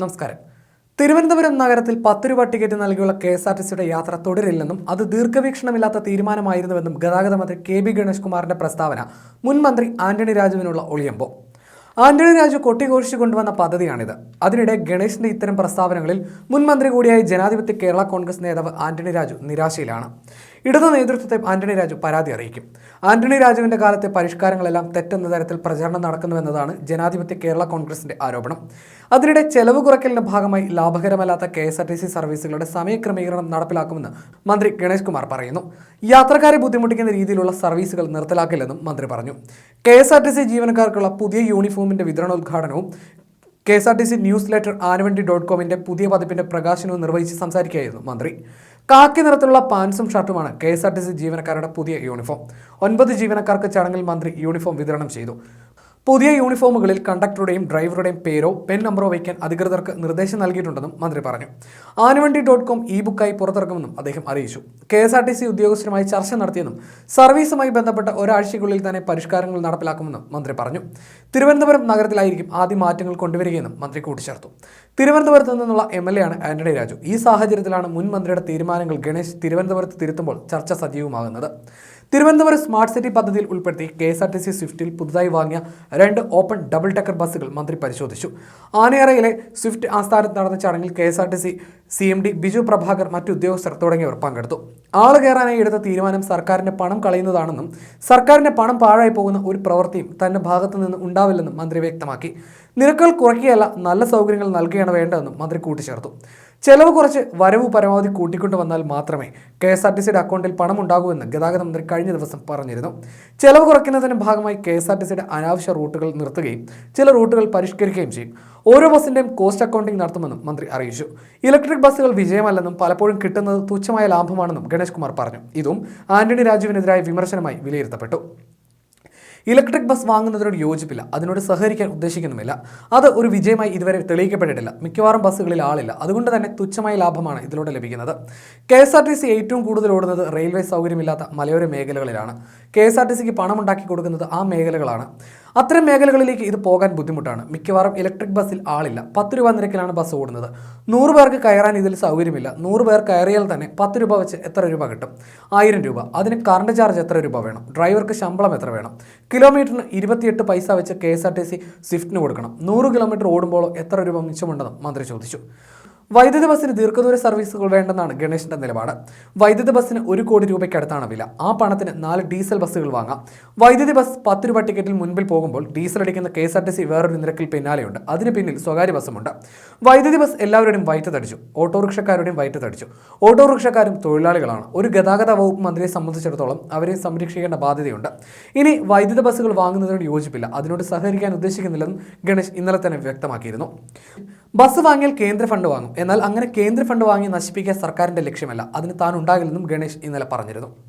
നമസ്കാരം. തിരുവനന്തപുരം നഗരത്തിൽ പത്ത് രൂപ ടിക്കറ്റ് നൽകിയുള്ള കെ എസ് ആർ ടി സിയുടെ യാത്ര തുടരില്ലെന്നും അത് ദീർഘവീക്ഷണമില്ലാത്ത തീരുമാനമായിരുന്നുവെന്നും ഗതാഗത മന്ത്രി കെ ബി ഗണേഷ് കുമാറിന്റെ പ്രസ്താവന മുൻ മന്ത്രി ആന്റണി രാജുവിനുള്ള ഒളിയമ്പോ. ആന്റണി രാജു കൊട്ടിഘോഷിച്ചു കൊണ്ടുവന്ന പദ്ധതിയാണിത്. അതിനിടെ ഗണേഷിന്റെ ഇത്തരം പ്രസ്താവനകളിൽ മുൻമന്ത്രി കൂടിയായ ജനാധിപത്യ കേരള കോൺഗ്രസ് നേതാവ് ആന്റണി രാജു നിരാശയിലാണ്. ഇടതു നേതൃത്വത്തെ ആന്റണി രാജു പരാതി അറിയിക്കും. ആന്റണി രാജുവിന്റെ കാലത്തെ പരിഷ്കാരങ്ങളെല്ലാം തെറ്റെന്ന തരത്തിൽ പ്രചാരണം നടക്കുന്നുവെന്നതാണ് ജനാധിപത്യ കേരള കോൺഗ്രസിന്റെ ആരോപണം. അതിനിടെ ചെലവ് കുറയ്ക്കലിന്റെ ഭാഗമായി ലാഭകരമല്ലാത്ത K S R T C സർവീസുകളുടെ സമയക്രമീകരണം നടപ്പിലാക്കുമെന്ന് മന്ത്രി ഗണേഷ് കുമാർ പറയുന്നു. യാത്രക്കാരെ ബുദ്ധിമുട്ടിക്കുന്ന രീതിയിലുള്ള സർവീസുകൾ നിർത്തലാക്കില്ലെന്നും മന്ത്രി പറഞ്ഞു. K S R T C ജീവനക്കാർക്കുള്ള പുതിയ യൂണിഫോമിന്റെ വിതരണോദ്ഘാടനവും K S R T C newsletter Aanavandi dot കോമിന്റെ പുതിയ പതിപ്പിന്റെ പ്രകാശനവും നിർവഹിച്ച് സംസാരിക്കുകയായിരുന്നു മന്ത്രി. കാക്കി നിറത്തിലുള്ള പാൻസും ഷർട്ടുമാണ് K S R T C ജീവനക്കാരുടെ പുതിയ യൂണിഫോം. ഒൻപത് ജീവനക്കാർക്ക് ചടങ്ങിൽ മന്ത്രി യൂണിഫോം വിതരണം ചെയ്തു. പുതിയ യൂണിഫോമുകളിൽ കണ്ടക്ടറുടെയും ഡ്രൈവറുടെയും പേരോ പെൻ നമ്പറോ വയ്ക്കാൻ അധികൃതർക്ക് നിർദ്ദേശം നൽകിയിട്ടുണ്ടെന്നും മന്ത്രി പറഞ്ഞു. ആനുവണ്ടി ഡോട്ട് കോം ഇ ബുക്കായി പുറത്തിറക്കുമെന്നും അദ്ദേഹം അറിയിച്ചു. K S R T C ഉദ്യോഗസ്ഥരുമായി ചർച്ച നടത്തിയെന്നും സർവീസുമായി ബന്ധപ്പെട്ട ഒരാഴ്ചയ്ക്കുള്ളിൽ തന്നെ പരിഷ്കാരങ്ങൾ നടപ്പിലാക്കുമെന്നും മന്ത്രി പറഞ്ഞു. തിരുവനന്തപുരം നഗരത്തിലായിരിക്കും ആദ്യ മാറ്റങ്ങൾ കൊണ്ടുവരികയെന്നും മന്ത്രി കൂട്ടിച്ചേർത്തു. തിരുവനന്തപുരത്ത് നിന്നുള്ള എം എൽ എ ആണ് ആന്റണി രാജു. ഈ സാഹചര്യത്തിലാണ് മുൻ മന്ത്രിയുടെ തീരുമാനങ്ങൾ ഗണേശ് തിരുവനന്തപുരത്ത് തിരുത്തുമ്പോൾ ചർച്ച സജീവമാകുന്നത്. തിരുവനന്തപുരം സ്മാർട്ട് സിറ്റി പദ്ധതിയിൽ ഉൾപ്പെടുത്തി K S R T C സ്വിഫ്റ്റിൽ പുതുതായി വാങ്ങിയ രണ്ട് ഓപ്പൺ ഡബിൾ ടെക്കർ ബസ്സുകൾ മന്ത്രി പരിശോധിച്ചു. ആനയറയിലെ സ്വിഫ്റ്റ് ആസ്ഥാനത്ത് നടന്ന ചടങ്ങിൽ K S R T C C M D Biju Prabhakar മറ്റു ഉദ്യോഗസ്ഥർ തുടങ്ങിയവർ പങ്കെടുത്തു. ആൾ കയറാനായി എടുത്ത തീരുമാനം സർക്കാരിന്റെ പണം കളയുന്നതാണെന്നും സർക്കാരിന്റെ പണം പാഴായി പോകുന്ന ഒരു പ്രവൃത്തിയും തന്റെ ഭാഗത്തു നിന്ന് ഉണ്ടാവില്ലെന്നും മന്ത്രി വ്യക്തമാക്കി. നിരക്കുകൾ കുറയ്ക്കുകയല്ല നല്ല സൗകര്യങ്ങൾ നൽകുകയാണ് വേണ്ടതെന്നും മന്ത്രി കൂട്ടിച്ചേർത്തു. ചെലവ് കുറച്ച് വരവ് പരമാവധി കൂട്ടിക്കൊണ്ടു വന്നാൽ മാത്രമേ കെ എസ് ആർ ടി സിയുടെ അക്കൗണ്ടിൽ പണം ഉണ്ടാകൂ എന്ന് ഗതാഗത മന്ത്രി കഴിഞ്ഞ ദിവസം പറഞ്ഞിരുന്നു. ചെലവ് കുറയ്ക്കുന്നതിന്റെ ഭാഗമായി കെ എസ് ആർ ടി സിയുടെ അനാവശ്യ റൂട്ടുകൾ നിർത്തുകയും ചില റൂട്ടുകൾ പരിഷ്കരിക്കുകയും ചെയ്യും. ഓരോ ബസ്സിന്റെയും കോസ്റ്റ് അക്കൗണ്ടിംഗ് നടത്തുമെന്നും മന്ത്രി അറിയിച്ചു. ഇലക്ട്രിക് ബസ്സുകൾ വിജയമല്ലെന്നും പലപ്പോഴും കിട്ടുന്നത് തുച്ഛമായ ലാഭമാണെന്നും ഗണേഷ് കുമാർ പറഞ്ഞു. ഇതും ആന്റണി രാജുവിനെതിരായ വിമർശനമായി വിലയിരുത്തപ്പെട്ടു. ഇലക്ട്രിക് ബസ് വാങ്ങുന്നതിനോട് യോജിപ്പില്ല. അതിനോട് സഹകരിക്കാൻ ഉദ്ദേശിക്കുന്നുമില്ല. അത് ഒരു വിജയമായി ഇതുവരെ തെളിയിക്കപ്പെട്ടിട്ടില്ല. മിക്കവാറും ബസ്സുകളിൽ ആളില്ല. അതുകൊണ്ട് തന്നെ തുച്ഛമായ ലാഭമാണ് ഇതിലൂടെ ലഭിക്കുന്നത്. K S R T C ഏറ്റവും കൂടുതൽ ഓടുന്നത് റെയിൽവേ സൗകര്യമില്ലാത്ത മലയോര മേഖലകളിലാണ്. കെ എസ് ആർ ടി സിക്ക് പണമുണ്ടാക്കി കൊടുക്കുന്നത് ആ മേഖലകളാണ്. അത്തരം മേഖലകളിലേക്ക് ഇത് പോകാൻ ബുദ്ധിമുട്ടാണ്. മിക്കവാറും ഇലക്ട്രിക് ബസ്സിൽ ആളില്ല. പത്ത് രൂപ നിരക്കിലാണ് ബസ് ഓടുന്നത്. നൂറ് പേർക്ക് കയറാൻ ഇതിൽ സൗകര്യമില്ല. നൂറ് പേർ കയറിയാൽ തന്നെ പത്ത് രൂപ വെച്ച് എത്ര രൂപ കിട്ടും? ആയിരം രൂപ. അതിന് കറണ്ട് ചാർജ് എത്ര രൂപ വേണം? ഡ്രൈവർക്ക് ശമ്പളം എത്ര വേണം? കിലോമീറ്ററിന് ഇരുപത്തിയെട്ട് പൈസ വെച്ച് K S R T C സ്വിഫ്റ്റിന് കൊടുക്കണം. നൂറ് കിലോമീറ്റർ ഓടുമ്പോൾ എത്ര രൂപ മിച്ചമുണ്ടെന്നും മന്ത്രി ചോദിച്ചു. വൈദ്യുതി ബസ്സിന് ദീർഘദൂര സർവീസുകൾ വേണ്ടെന്നാണ് ഗണേശിന്റെ നിലപാട്. വൈദ്യുതി ബസ്സിന് ഒരു കോടി രൂപയ്ക്കടുത്താണ് വില. ആ പണത്തിന് നാല് ഡീസൽ ബസ്സുകൾ വാങ്ങാം. വൈദ്യുതി ബസ് പത്ത് രൂപ ടിക്കറ്റിൽ മുൻപിൽ പോകുമ്പോൾ ഡീസൽ അടിക്കുന്ന K S R T C വേറൊരു നിരക്കിൽ പിന്നാലെയുണ്ട്. അതിന് പിന്നിൽ സ്വകാര്യ ബസ്സുമുണ്ട്. വൈദ്യുതി ബസ് എല്ലാവരുടെയും വയറ്റത്തടിച്ചു ഓട്ടോറിക്ഷക്കാരുടെയും വയറ്റത്തടിച്ചു ഓട്ടോറിക്ഷക്കാരും തൊഴിലാളികളാണ്. ഒരു ഗതാഗത വകുപ്പ് മന്ത്രിയെ സംബന്ധിച്ചിടത്തോളം അവരെ സംരക്ഷിക്കേണ്ട ബാധ്യതയുണ്ട്. ഇനി വൈദ്യുത ബസ്സുകൾ വാങ്ങുന്നതിനോട് യോജിപ്പില്ല. അതിനോട് സഹകരിക്കാൻ ഉദ്ദേശിക്കുന്നില്ലെന്നും ഗണേശ് ഇന്നലെ തന്നെ വ്യക്തമാക്കിയിരുന്നു. ബസ് വാങ്ങിയാൽ കേന്ദ്ര ഫണ്ട് വാങ്ങും. എന്നാൽ അങ്ങനെ കേന്ദ്ര ഫണ്ട് വാങ്ങി നശിപ്പിക്കാൻ സർക്കാരിന്റെ ലക്ഷ്യമല്ല. അതിന് താൻ ഉണ്ടാകില്ലെന്നും ഗണേഷ് ഇന്നലെ പറഞ്ഞിരുന്നു.